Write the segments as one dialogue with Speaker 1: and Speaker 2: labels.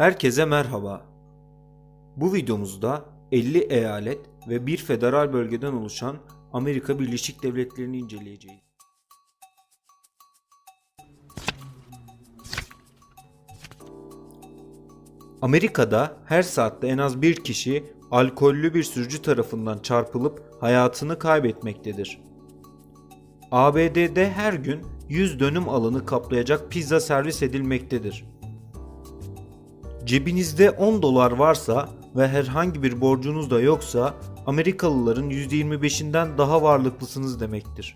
Speaker 1: Herkese merhaba. Bu videomuzda 50 eyalet ve bir federal bölgeden oluşan Amerika Birleşik Devletleri'ni inceleyeceğiz. Amerika'da her saatte en az bir kişi alkollü bir sürücü tarafından çarpılıp hayatını kaybetmektedir. ABD'de her gün 100 dönüm alanı kaplayacak pizza servis edilmektedir. Cebinizde 10 dolar varsa ve herhangi bir borcunuz da yoksa Amerikalıların %25'inden daha varlıklısınız demektir.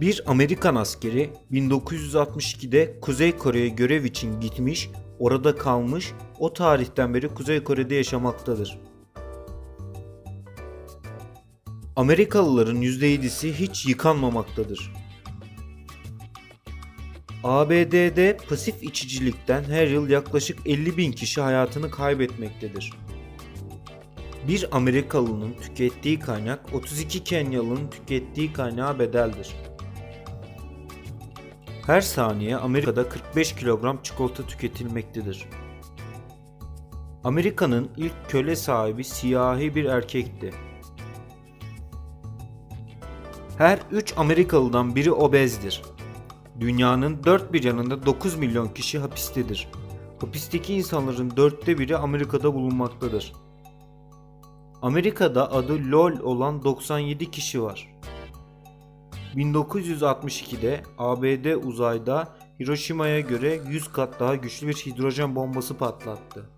Speaker 1: Bir Amerikan askeri 1962'de Kuzey Kore'ye görev için gitmiş, orada kalmış, o tarihten beri Kuzey Kore'de yaşamaktadır. Amerikalıların %7'si hiç yıkanmamaktadır. ABD'de pasif içicilikten her yıl yaklaşık 50 bin kişi hayatını kaybetmektedir. Bir Amerikalının tükettiği kaynak 32 Kenyalı'nın tükettiği kaynağa bedeldir. Her saniye Amerika'da 45 kilogram çikolata tüketilmektedir. Amerika'nın ilk köle sahibi siyahi bir erkekti. Her 3 Amerikalıdan biri obezdir. Dünyanın dört bir yanında 9 milyon kişi hapistedir. Hapisteki insanların dörtte biri Amerika'da bulunmaktadır. Amerika'da adı LOL olan 97 kişi var. 1962'de ABD uzayda Hiroşima'ya göre 100 kat daha güçlü bir hidrojen bombası patlattı.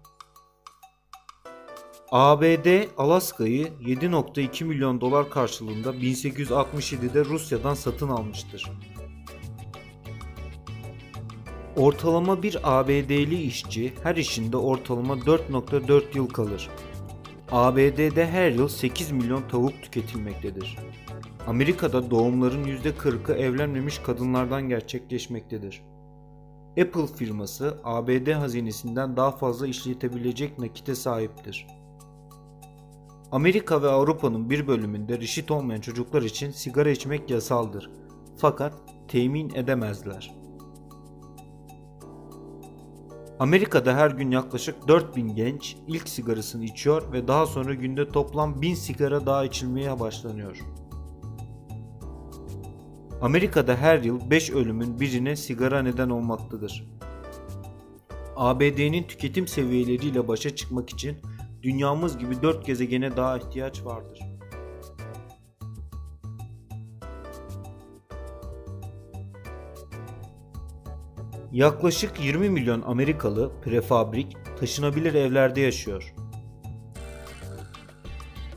Speaker 1: ABD Alaska'yı 7.2 milyon dolar karşılığında 1867'de Rusya'dan satın almıştır. Ortalama bir ABD'li işçi her işinde ortalama 4.4 yıl kalır. ABD'de her yıl 8 milyon tavuk tüketilmektedir. Amerika'da doğumların %40'ı evlenmemiş kadınlardan gerçekleşmektedir. Apple firması ABD hazinesinden daha fazla işletebilecek nakite sahiptir. Amerika ve Avrupa'nın bir bölümünde reşit olmayan çocuklar için sigara içmek yasaldır. Fakat temin edemezler. Amerika'da her gün yaklaşık 4000 genç ilk sigarasını içiyor ve daha sonra günde toplam 1000 sigara daha içilmeye başlanıyor. Amerika'da her yıl 5 ölümün birine sigara neden olmaktadır. ABD'nin tüketim seviyeleriyle başa çıkmak için dünyamız gibi 4 gezegene daha ihtiyaç vardır. Yaklaşık 20 milyon Amerikalı prefabrik, taşınabilir evlerde yaşıyor.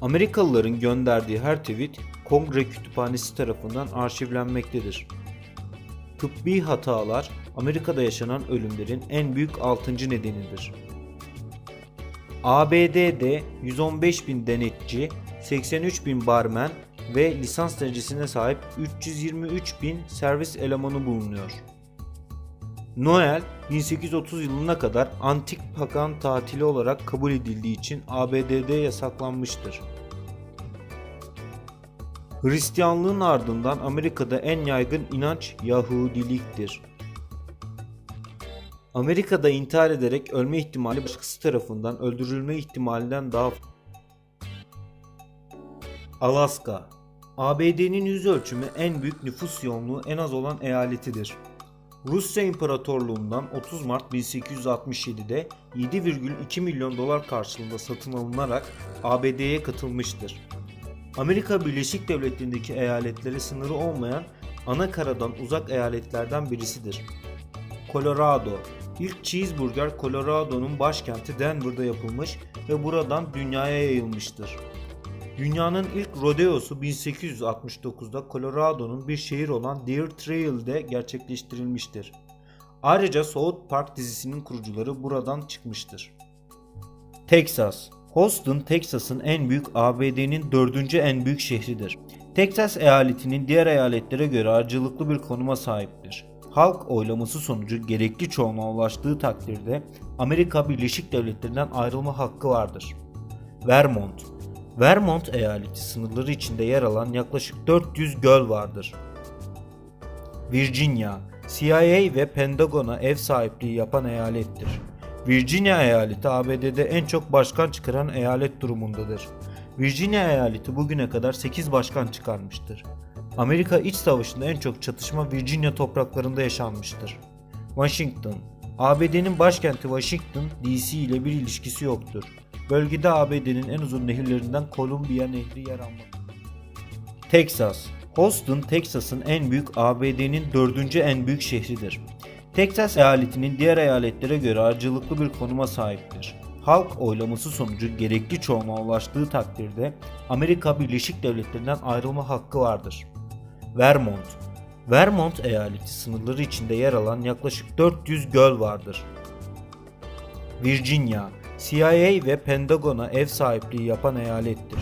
Speaker 1: Amerikalıların gönderdiği her tweet Kongre Kütüphanesi tarafından arşivlenmektedir. Tıbbi hatalar Amerika'da yaşanan ölümlerin en büyük 6. nedenidir. ABD'de 115 bin denetçi, 83 bin barmen ve lisans derecesine sahip 323 bin servis elemanı bulunuyor. Noel 1830 yılına kadar antik pagan tatili olarak kabul edildiği için ABD'de yasaklanmıştır. Hristiyanlığın ardından Amerika'da en yaygın inanç Yahudiliktir. Amerika'da intihar ederek ölme ihtimali başkası tarafından öldürülme ihtimalinden daha Alaska ABD'nin yüz ölçümü en büyük nüfus yoğunluğu en az olan eyaletidir. Rusya İmparatorluğundan 30 Mart 1867'de 7,2 milyon dolar karşılığında satın alınarak ABD'ye katılmıştır. Amerika Birleşik Devletleri'ndeki eyaletlere sınırı olmayan ana karadan uzak eyaletlerden birisidir. Colorado İlk cheeseburger Colorado'nun başkenti Denver'da yapılmış ve buradan dünyaya yayılmıştır. Dünyanın ilk rodeosu 1869'da Colorado'nun bir şehir olan Deer Trail'de gerçekleştirilmiştir. Ayrıca South Park dizisinin kurucuları buradan çıkmıştır. Texas Houston, Texas'ın en büyük ABD'nin dördüncü en büyük şehridir. Texas eyaletinin diğer eyaletlere göre ayrıcalıklı bir konuma sahiptir. Halk oylaması sonucu gerekli çoğunluğa ulaştığı takdirde Amerika Birleşik Devletleri'nden ayrılma hakkı vardır. Vermont Vermont eyaleti sınırları içinde yer alan yaklaşık 400 göl vardır. Virginia CIA ve Pentagon'a ev sahipliği yapan eyalettir. Virginia eyaleti ABD'de en çok başkan çıkaran eyalet durumundadır. Virginia eyaleti bugüne kadar 8 başkan çıkarmıştır. Amerika İç Savaşı'nda en çok çatışma Virginia topraklarında yaşanmıştır. Washington ABD'nin başkenti Washington, D.C. ile bir ilişkisi yoktur. Bölgede ABD'nin en uzun nehirlerinden Columbia Nehri yer almaktadır. Texas Houston, Texas'ın en büyük ABD'nin dördüncü en büyük şehridir. Texas eyaletinin diğer eyaletlere göre ayrıcalıklı bir konuma sahiptir. Halk oylaması sonucu gerekli çoğunluğa ulaştığı takdirde Amerika Birleşik Devletleri'nden ayrılma hakkı vardır. Vermont Vermont eyaleti sınırları içinde yer alan yaklaşık 400 göl vardır. Virginia, CIA ve Pentagon'a ev sahipliği yapan eyalettir.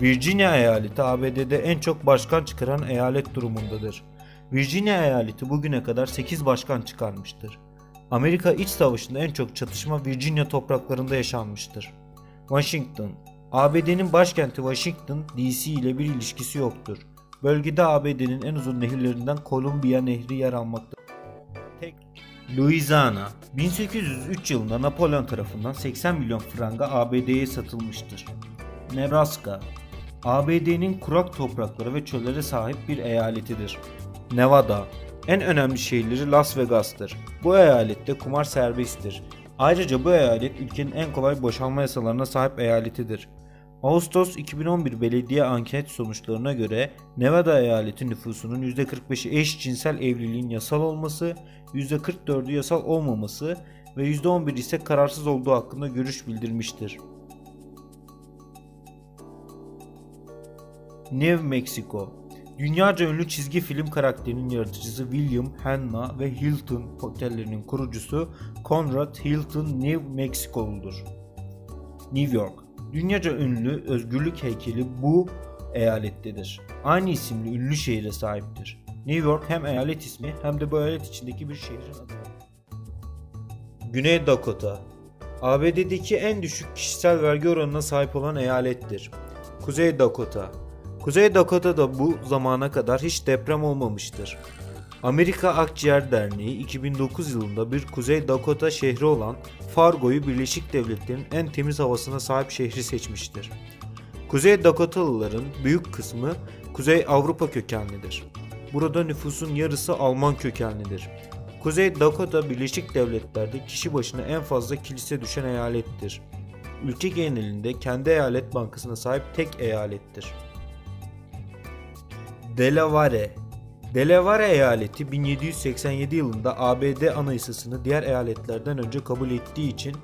Speaker 1: Virginia eyaleti ABD'de en çok başkan çıkaran eyalet durumundadır. Virginia eyaleti bugüne kadar 8 başkan çıkarmıştır. Amerika İç Savaşı'nda en çok çatışma Virginia topraklarında yaşanmıştır. Washington ABD'nin başkenti Washington, D.C. ile bir ilişkisi yoktur. Bölgede ABD'nin en uzun nehirlerinden Columbia Nehri yer almaktadır. Louisiana 1803 yılında Napolyon tarafından 80 milyon franga ABD'ye satılmıştır. Nebraska ABD'nin kurak toprakları ve çöllere sahip bir eyaletidir. Nevada en önemli şehirleri Las Vegas'tır. Bu eyalette kumar serbesttir. Ayrıca bu eyalet ülkenin en kolay boşanma yasalarına sahip eyaletidir. Ağustos 2011 belediye anket sonuçlarına göre Nevada eyaleti nüfusunun %45'i eşcinsel evliliğin yasal olması, %44'ü yasal olmaması ve %11 ise kararsız olduğu hakkında görüş bildirmiştir. New Mexico Dünyaca ünlü çizgi film karakterinin yaratıcısı William Hanna ve Hilton otellerinin kurucusu Conrad Hilton New Mexico'ludur. New York Dünyaca ünlü özgürlük heykeli bu eyalettedir. Aynı isimli ünlü şehire sahiptir. New York hem eyalet ismi hem de bu eyalet içindeki bir şehrin adı. Güney Dakota ABD'deki en düşük kişisel vergi oranına sahip olan eyalettir. Kuzey Dakota Kuzey Dakota'da bu zamana kadar hiç deprem olmamıştır. Amerika Akciğer Derneği 2009 yılında bir Kuzey Dakota şehri olan Fargo'yu Birleşik Devletler'in en temiz havasına sahip şehri seçmiştir. Kuzey Dakotalıların büyük kısmı Kuzey Avrupa kökenlidir. Burada nüfusun yarısı Alman kökenlidir. Kuzey Dakota Birleşik Devletler'de kişi başına en fazla kilise düşen eyalettir. Ülke genelinde kendi eyalet bankasına sahip tek eyalettir. Delaware Delaware eyaleti 1787 yılında ABD anayasasını diğer eyaletlerden önce kabul ettiği için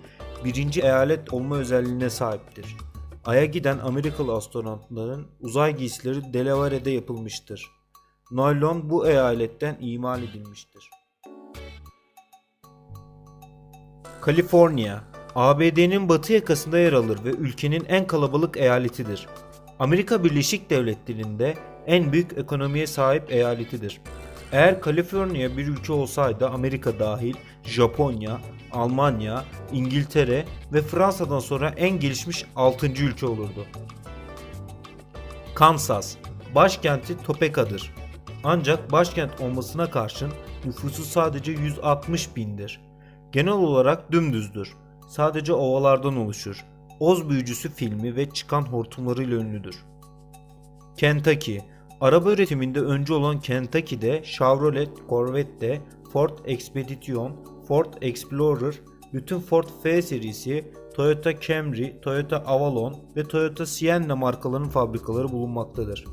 Speaker 1: birinci eyalet olma özelliğine sahiptir. Ay'a giden Amerikalı astronotların uzay giysileri Delaware'de yapılmıştır. Naylon bu eyaletten imal edilmiştir. Kaliforniya, ABD'nin batı yakasında yer alır ve ülkenin en kalabalık eyaletidir. Amerika Birleşik Devletleri'nde en büyük ekonomiye sahip eyaletidir. Eğer Kaliforniya bir ülke olsaydı Amerika dahil Japonya, Almanya, İngiltere ve Fransa'dan sonra en gelişmiş 6. ülke olurdu. Kansas, başkenti Topeka'dır. Ancak başkent olmasına karşın nüfusu sadece 160 bindir. Genel olarak dümdüzdür. Sadece ovalardan oluşur. Oz Büyücüsü filmi ve çıkan hortumlarıyla ünlüdür. Kentucky Araba üretiminde öncü olan Kentucky'de Chevrolet Corvette, Ford Expedition, Ford Explorer, bütün Ford F serisi, Toyota Camry, Toyota Avalon ve Toyota Sienna markalarının fabrikaları bulunmaktadır.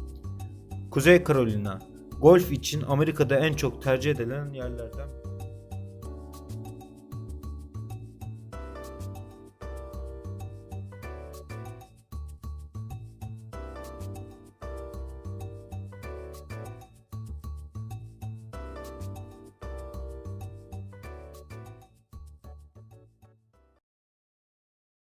Speaker 1: Kuzey Carolina, golf için Amerika'da en çok tercih edilen yerlerden biri.